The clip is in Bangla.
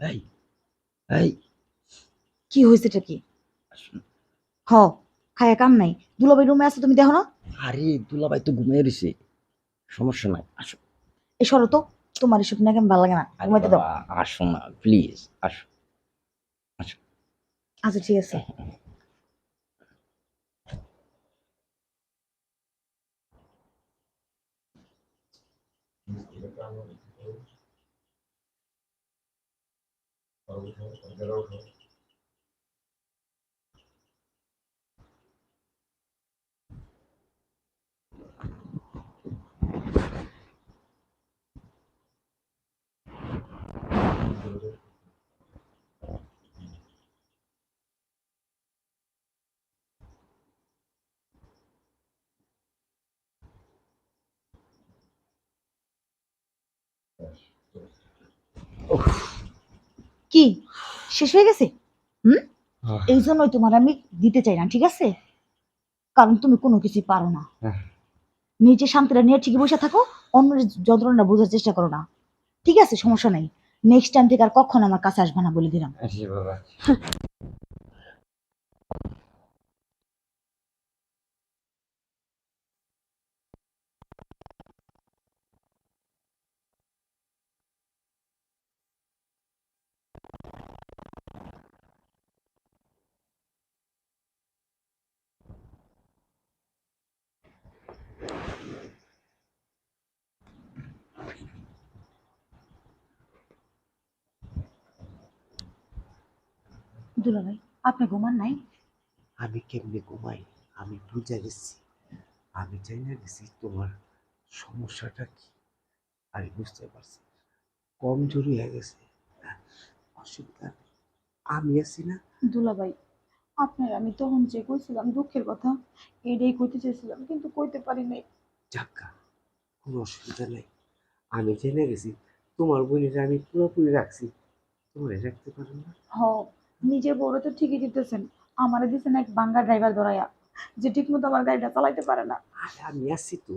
এই এই। কি কি? হ খায়া কাম নাই। দুলাভাই রুমে আছে তুমি দেখো না। আরে দুলাভাই তো ঘুমিয়ে রয়েছে। সমস্যা নাই আসো। এই সরো তো তোমার এসব নাকি ভালো লাগে না। ঘুমাইতে দাও। আসো না প্লিজ আসো। আচ্ছা ঠিক আছে। काम हो কি? শেষ হয়ে গেছে? হুম? এই জন্যই তোমার আমি দিতে চাই না ঠিক আছে? কারণ তুমি কোনো কিছুই পারো না। হ্যাঁ। নিজে শান্তিটা নিয়ে ঠিকই বসে থাকো অন্যের যন্ত্রণা বোঝার চেষ্টা করো না। ঠিক আছে? সমস্যা নেই। নেক্সট টাইম থেকে আর কখন আমার কাছে আসবে না বলে দিলাম। আসি বাবা দুলা ভাই আপনি ঘুমান নাই? আমি কেমনে ঘুমাই? আমি বুঝে গেছি। আমি চাই না গেছি তোমার সমস্যাটা কি। আমি বুঝতে পারছি। কমজোরি হয়ে গেছে। হ্যাঁ, অসুবিধা আমি আছি না? দুলা ভাই আপনার আমি তখন যে কইছিলাম দুঃখের কথা এটাই কইতে চাইছিলাম কিন্তু কইতে পারি নাই। যাক্কা কোনো অসুবিধা নাই। আমি জেনে গেছি তোমার বোনেরা আমি পুরোপুরি রাখছি। তোমার রাখতে পারো না? হ নিজের বড় তো ঠিকই দিতেছেন। আমারে দিছেন এক বাঙ্গা ড্রাইভার ধরাইয়া, যে ঠিকমতো আমার গাড়িটা চালাইতে পারে না। আমি আসছি তো।